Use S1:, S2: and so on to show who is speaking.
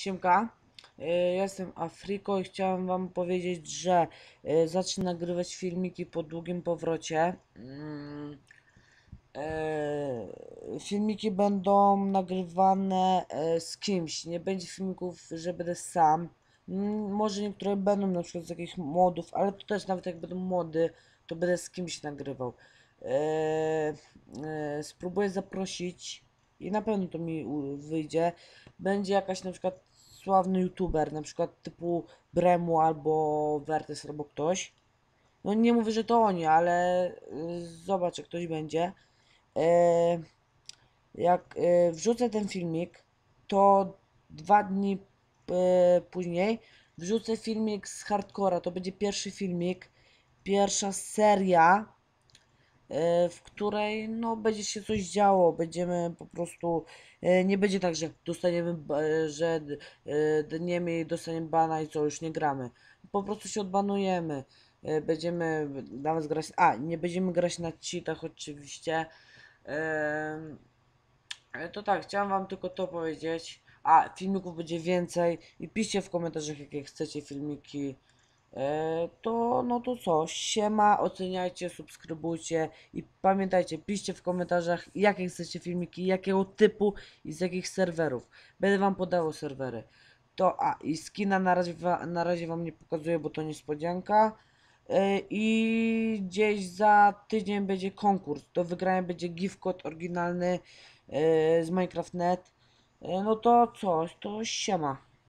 S1: Siemka, e, ja jestem Afriko i chciałem wam powiedzieć, że e, zacznę nagrywać filmiki po długim powrocie. Mm, e, Filmiki będą nagrywane e, z kimś, nie będzie filmików, że będę sam. Mm, Może niektóre będą na przykład z jakichś modów, ale to też nawet jak będą mody, to będę z kimś nagrywał. E, e, Spróbuję zaprosić i na pewno to mi wyjdzie. Będzie jakaś na przykład sławny youtuber, na przykład typu Bremu albo Vertes albo ktoś. No nie mówię, że to oni, ale y, zobacz, jak ktoś będzie. E, jak e, wrzucę ten filmik, to dwa dni e, później wrzucę filmik z hardcora. To będzie pierwszy filmik, pierwsza seria, w której no będzie się coś działo. Będziemy po prostu. e, Nie będzie tak, że dostaniemy, e, że d- e, dniemy i dostaniemy bana i co, już nie gramy. Po prostu się odbanujemy. E, Będziemy nawet grać. A, nie będziemy grać na cheatach oczywiście. To tak, chciałem wam tylko to powiedzieć. A, filmików będzie więcej i piszcie w komentarzach, jakie chcecie filmiki. E, to, no to co, siema, oceniajcie, subskrybujcie i pamiętajcie, piszcie w komentarzach, jakie chcecie filmiki, jakiego typu i z jakich serwerów. Będę wam podawał serwery. To, a, i skina na razie, na razie wam nie pokazuję, bo to niespodzianka. E, I gdzieś za tydzień będzie konkurs. Do wygrania będzie gift code oryginalny e, z Minecraft.net. No to coś, to siema.